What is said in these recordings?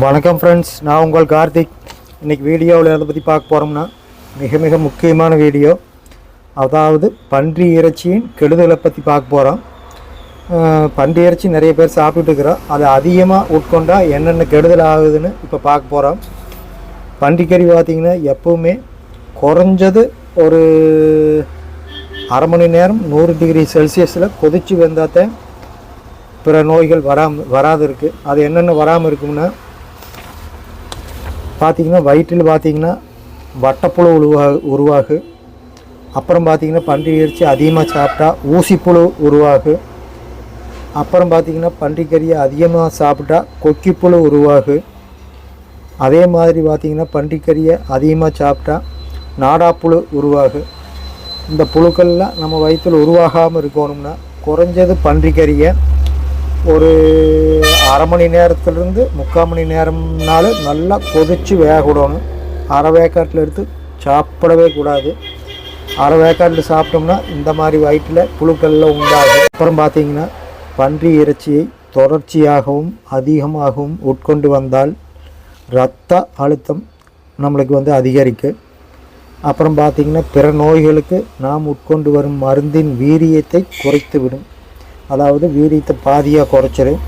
வணக்கம் ஃப்ரெண்ட்ஸ் நான் உங்கள் கார்த்திக். இன்றைக்கி வீடியோவில் எதை பற்றி பார்க்க போகிறோம்னா மிக மிக முக்கியமான வீடியோ. அதாவது பன்றி இறைச்சியின் கெடுதலை பற்றி பார்க்க போகிறோம் பன்றி இறைச்சி நிறைய பேர் சாப்பிட்டுட்டு இருக்கிறோம். அது அதிகமாக உட்கொண்டா என்னென்ன கெடுதல் ஆகுதுன்னு இப்போ பார்க்க போகிறோம் பன்றிக்கறி பார்த்திங்கன்னா எப்போவுமே குறைஞ்சது ஒரு அரை மணி நேரம் நூறு டிகிரி செல்சியஸில் கொதித்து வெந்தாத்தான் பிற நோய்கள் வராம வராது இருக்குது அது என்னென்ன வராமல் இருக்கும்னா பார்த்திங்கன்னா வயிற்றில் பார்த்தீங்கன்னா வட்டப்புழு உருவா உருவாகு. அப்புறம் பார்த்திங்கன்னா பன்றி இறைச்சி அதிகமாக சாப்பிட்டா ஊசிப்புழு உருவாகு. அப்புறம் பார்த்தீங்கன்னா பன்றிக்கறியை அதிகமாக சாப்பிட்டா கொக்கிப்புழு உருவாகு. அதே மாதிரி பார்த்திங்கன்னா பன்றிக்கறியை அதிகமாக சாப்பிட்டா நாடாப்புழு உருவாகு. இந்த புழுக்கள்லாம் நம்ம வயிற்றில் உருவாகாமல் இருக்கணும்னா குறைஞ்சது பன்றிக்கறியை ஒரு அரை மணி நேரத்துலேருந்து முக்கால் மணி நேரம்னால நல்லா கொதித்து வேக விடணும் அரை வேக்காட்டில் எடுத்து சாப்பிடவே கூடாது. அரை வேக்காட்டில் சாப்பிட்டோம்னா இந்த மாதிரி வயிற்றில் புழுக்கள்லாம் உண்டாகும். அப்புறம் பார்த்தீங்கன்னா பன்றி இறைச்சியை தொடர்ச்சியாகவும் அதிகமாகவும் உட்கொண்டு வந்தால் இரத்த அழுத்தம் நம்மளுக்கு வந்து அதிகரிக்கும் அப்புறம் பார்த்திங்கன்னா பிற நோய்களுக்கு நாம் உட்கொண்டு வரும் மருந்தின் வீரியத்தை குறைத்து விடும் அதாவது வீரியத்தை பாதியாக குறைச்சிரும்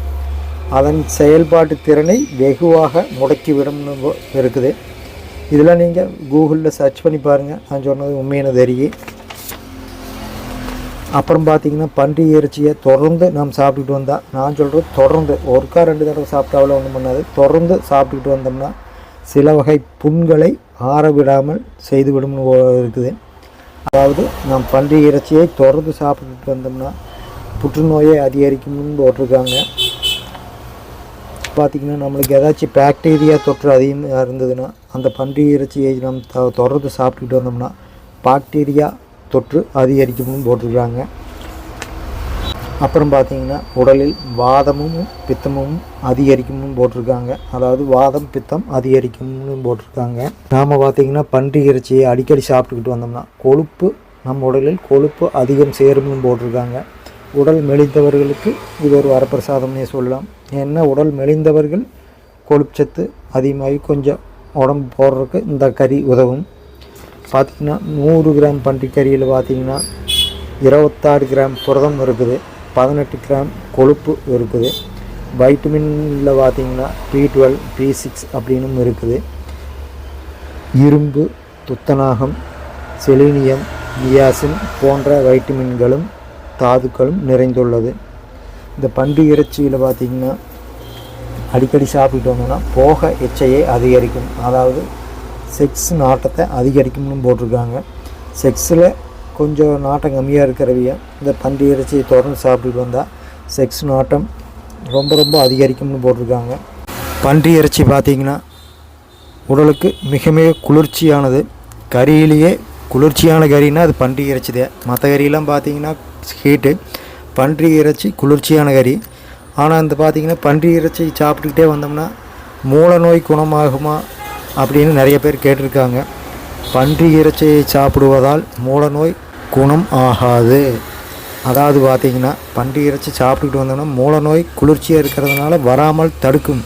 அதன் செயல்பாட்டு திறனை வெகுவாக முடக்கிவிடும்னு இருக்குது. இதெல்லாம் நீங்கள் கூகுளில் சர்ச் பண்ணி பாருங்கள் நான் சொன்னது உண்மையான தெரியும் அப்புறம் பார்த்தீங்கன்னா பன்றி இறைச்சியை தொடர்ந்து நாம் சாப்பிட்டுட்டு வந்தால் நான் சொல்கிறது தொடர்ந்து ஒருக்கா ரெண்டு தடவை சாப்பிட்டாவில் ஒன்றும் பண்ணாது. தொடர்ந்து சாப்பிட்டுக்கிட்டு வந்தோம்னா சில வகை புண்களை ஆற விடாமல் செய்துவிடும் இருக்குது. அதாவது நாம் பன்றி இறைச்சியை தொடர்ந்து சாப்பிட்டுட்டு வந்தோம்னா புற்றுநோயை அதிகரிக்கும்னு போட்டிருக்காங்க. பார்த்திங்கன்னா நம்மளுக்கு ஏதாச்சும் பாக்டீரியா தொற்று அதிகமாக இருந்ததுன்னா அந்த பன்றி இறைச்சியை நம்ம த தொடர்ந்து சாப்பிட்டுக்கிட்டு வந்தோம்னா பாக்டீரியா தொற்று அதிகரிக்கும்னு போட்டிருக்காங்க. அப்புறம் பார்த்திங்கன்னா உடலில் வாதமும் பித்தமும் அதிகரிக்கும்னு போட்டிருக்காங்க. அதாவது வாதம் பித்தம் அதிகரிக்கும்னு போட்டிருக்காங்க. நாம் பார்த்திங்கன்னா பன்றி இறைச்சியை அடிக்கடி சாப்பிட்டுக்கிட்டு வந்தோம்னா கொழுப்பு நம் உடலில் கொழுப்பு அதிகம் சேரும்னு போட்டிருக்காங்க. உடல் மெலிந்தவர்களுக்கு இது ஒரு வரப்பிரசாதம்னே சொல்லலாம். ஏன்னா உடல் மெலிந்தவர்கள் கொழுப்புச்சத்து அதிகமாகி கொஞ்சம் உடம்பு போடுறதுக்கு இந்த கறி உதவும். பார்த்திங்கன்னா நூறு கிராம் பன்றி கறியில் பார்த்திங்கன்னா இருபத்தாறு கிராம் புரதம் இருக்குது பதினெட்டு கிராம் கொழுப்பு இருக்குது. வைட்டமினில் பார்த்திங்கன்னா பி டுவெல் பி சிக்ஸ் அப்படின்னும் இருக்குது. இரும்பு துத்தநாகம் செலினியம் நியாசின் போன்ற வைட்டமின்களும் தாதுக்களும் நிறைந்துள்ளது. இந்த பன்றி இறைச்சியில் பார்த்திங்கன்னா அடிக்கடி சாப்பிட்டு வந்தோம்னா போக எச்சையை அதிகரிக்கும். அதாவது செக்ஸ் நாட்டத்தை அதிகரிக்கும்னு போட்டிருக்காங்க. செக்ஸில் கொஞ்சம் நாட்டம் கம்மியாக இருக்கிறவிய இந்த பன்றி இறைச்சியை தொடர்ந்து சாப்பிட்டுட்டு வந்தால் செக்ஸ் நாட்டம் ரொம்ப ரொம்ப அதிகரிக்கும்னு போட்டிருக்காங்க. பன்றி இறைச்சி பார்த்திங்கன்னா உடலுக்கு மிக மிக குளிர்ச்சியானது. கறியிலேயே குளிர்ச்சியான கறின்னா அது பன்றி இறைச்சி தான் மற்ற கறியெல்லாம் பார்த்திங்கன்னா ஹீட்டு பன்றி இறைச்சி குளிர்ச்சியான கறி. ஆனால் இந்த பார்த்திங்கன்னா பன்றி இறைச்சி சாப்பிட்டுக்கிட்டே வந்தோம்னா மூளை நோய் குணமாகுமா அப்படின்னு நிறைய பேர் கேட்டிருக்காங்க. பன்றி இறைச்சியை சாப்பிடுவதால் மூளை நோய் குணம் ஆகாது. அதாவது பார்த்திங்கன்னா பன்றி இறைச்சி சாப்பிட்டுக்கிட்டு வந்தோம்னா மூளை நோய் குளிர்ச்சியாக இருக்கிறதுனால வராமல் தடுக்கும்.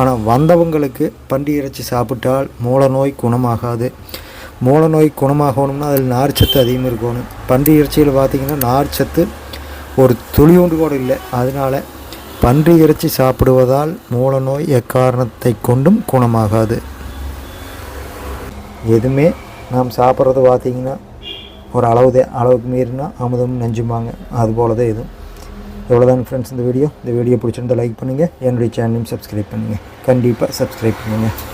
ஆனால் வந்தவங்களுக்கு பன்றி இறைச்சி சாப்பிட்டால் மூளை நோய் குணமாகாது. மூல நோய் குணமாகணும்னா அதில் நார்ச்சத்து அதிகமாக இருக்கணும். பன்றி இறைச்சியில் பார்த்திங்கன்னா நார்ச்சத்து ஒரு துளி ஒன்று கூட இல்லை. அதனால் பன்றி இறைச்சி சாப்பிடுவதால் மூல நோய் எக்காரணத்தை கொண்டும் குணமாகாது. எதுவுமே நாம் சாப்பிட்றது பார்த்திங்கன்னா ஒரு அளவு அளவுக்கு மீறினா அமுதம் நெஞ்சுமாங்க அதுபோல தான் இதுவும் எவ்வளோதான் ஃப்ரெண்ட்ஸ் இந்த வீடியோ இந்த வீடியோ பிடிச்சிருந்தால் லைக் பண்ணுங்கள் என்னுடைய சேனலையும் சப்ஸ்கிரைப் பண்ணுங்கள் கண்டிப்பாக சப்ஸ்கிரைப் பண்ணுங்கள்